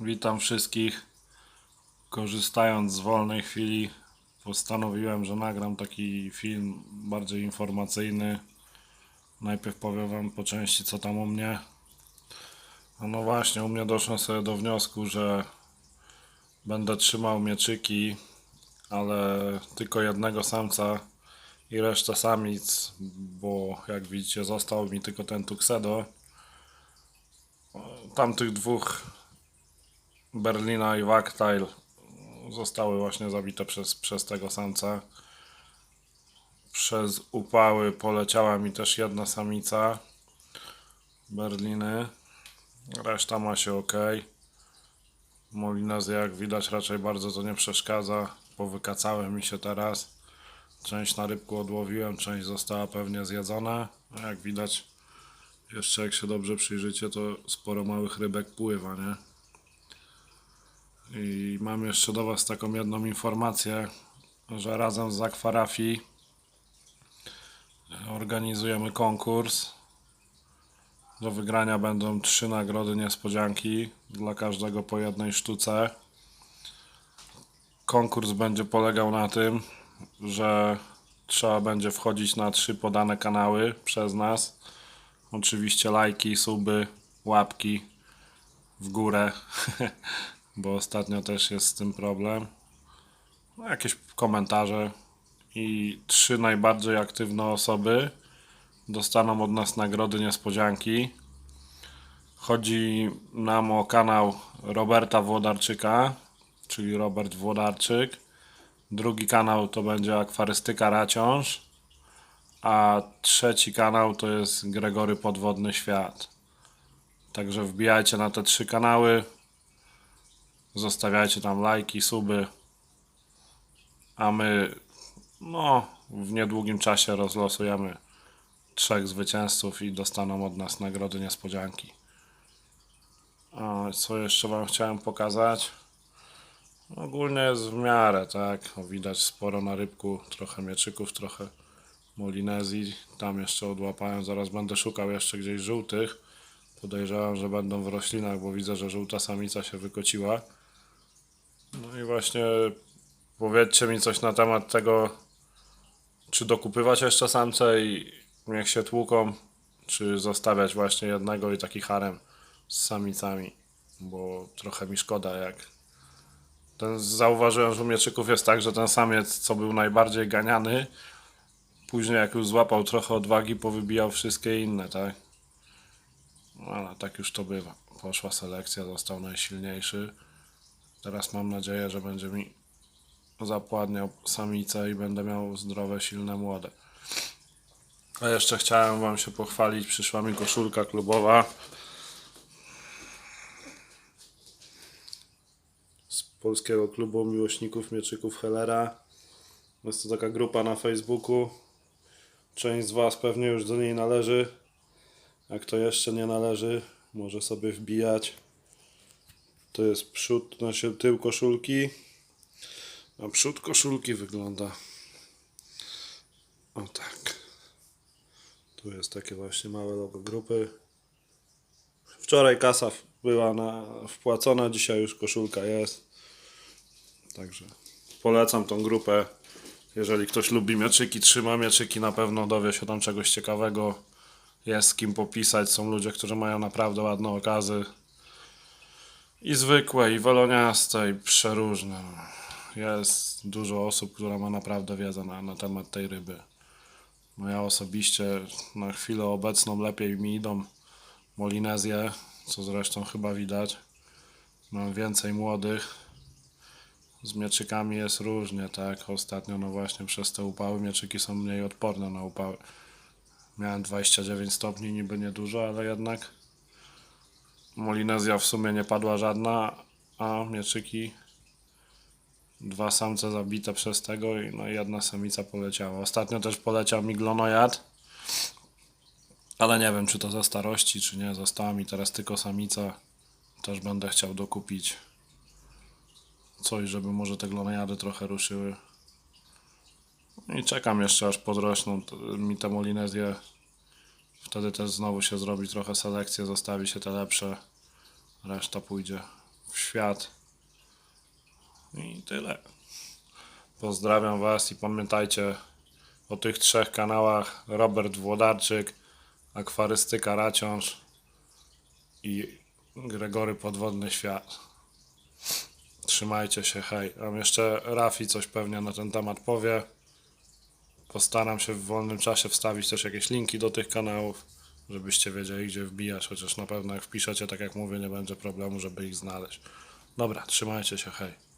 Witam wszystkich. Korzystając z wolnej chwili, postanowiłem, że nagram taki film bardziej informacyjny. Najpierw powiem Wam po części, co tam u mnie. No właśnie, u mnie doszłem sobie do wniosku, że będę trzymał mieczyki, ale tylko jednego samca i resztę samic, bo jak widzicie, został mi tylko ten Tuxedo. Tamtych dwóch Berlina i Wagtail zostały właśnie zabite przez, przez tego samca. Przez upały poleciała mi też jedna samica Berliny. Reszta ma się ok. Molinezja jak widać raczej bardzo to nie przeszkadza. Powykacałem mi się teraz. Część na rybku odłowiłem, część została pewnie zjedzona. Jak widać jeszcze jak się dobrze przyjrzycie, to sporo małych rybek pływa, nie? I mam jeszcze do Was taką jedną informację, że razem z Akwarafi organizujemy konkurs. Do wygrania będą trzy nagrody niespodzianki, dla każdego po jednej sztuce. Konkurs będzie polegał na tym, że trzeba będzie wchodzić na trzy podane kanały przez nas. Oczywiście lajki, suby, łapki w górę, bo ostatnio też jest z tym problem. No, jakieś komentarze i trzy najbardziej aktywne osoby dostaną od nas nagrody niespodzianki. Chodzi nam o kanał Roberta Włodarczyka, czyli Robert Włodarczyk. Drugi kanał to będzie Akwarystyka Raciąż a trzeci kanał to jest Gregory Podwodny Świat. Także wbijajcie na te trzy kanały, zostawiajcie tam lajki, suby, a my no w niedługim czasie rozlosujemy trzech zwycięzców i dostaną od nas nagrody niespodzianki. A co jeszcze Wam chciałem pokazać? Ogólnie jest w miarę, tak? Widać sporo na rybku, trochę mieczyków, trochę Molinezji. Tam jeszcze odłapałem, zaraz będę szukał jeszcze gdzieś żółtych. Podejrzewam, że będą w roślinach, bo widzę, że żółta samica się wykociła. No i właśnie powiedzcie mi coś na temat tego, czy dokupywać jeszcze samce i niech się tłuką, czy zostawiać właśnie jednego i taki harem z samicami, bo trochę mi szkoda jak ten zauważyłem, że u mieczyków jest tak, że ten samiec, co był najbardziej ganiany, Później jak już złapał trochę odwagi, powybijał wszystkie inne, tak? No, ale tak już to bywa. Poszła selekcja, został najsilniejszy. Teraz mam nadzieję, że będzie mi zapładniał samicę i będę miał zdrowe, silne młode. A jeszcze chciałem Wam się pochwalić. Przyszła mi koszulka klubowa. Z Polskiego Klubu Miłośników Mieczyków Hellera. Jest to taka grupa na Facebooku. Część z Was pewnie już do niej należy. A kto jeszcze nie należy, może sobie wbijać. To jest przód, znaczy tył koszulki. A przód koszulki wygląda o tak. Tu jest takie właśnie małe logo grupy. Wczoraj kasa była na, wpłacona, dzisiaj już koszulka jest. Także polecam tą grupę. Jeżeli ktoś lubi mieczyki, trzyma mieczyki, na pewno dowie się tam czegoś ciekawego. Jest z kim popisać. Są ludzie, którzy mają naprawdę ładne okazy. I zwykłe, i weloniaste, i przeróżne. Jest dużo osób, która ma naprawdę wiedzę na, na temat tej ryby. No ja osobiście na chwilę obecną lepiej mi idą Molinezje, co zresztą chyba widać. Mam więcej młodych. Z mieczykami jest różnie, tak? Ostatnio, no właśnie, przez te upały mieczyki są mniej odporne na upały. Miałem 29 stopni, niby niedużo, ale jednak Molinezja w sumie nie padła żadna, a mieczyki dwa samce zabite przez tego i no jedna samica poleciała. Ostatnio też poleciał mi glonojad, ale nie wiem czy to ze starości, czy nie. Została mi teraz tylko samica. Też będę chciał dokupić coś, żeby może te glonojady trochę ruszyły. I czekam jeszcze aż podrośną mi te molinezje. Wtedy też znowu się zrobi trochę selekcję, zostawi się te lepsze. Reszta pójdzie w świat. I tyle. Pozdrawiam Was i pamiętajcie o tych trzech kanałach Robert Włodarczyk, Akwarystyka Raciąż i Gregory Podwodny Świat. Trzymajcie się, hej. Tam jeszcze Rafi coś pewnie na ten temat powie. Postaram się w wolnym czasie wstawić też jakieś linki do tych kanałów, żebyście wiedzieli gdzie wbijać, chociaż na pewno jak wpiszecie, tak jak mówię, nie będzie problemu, żeby ich znaleźć. Dobra, trzymajcie się, hej.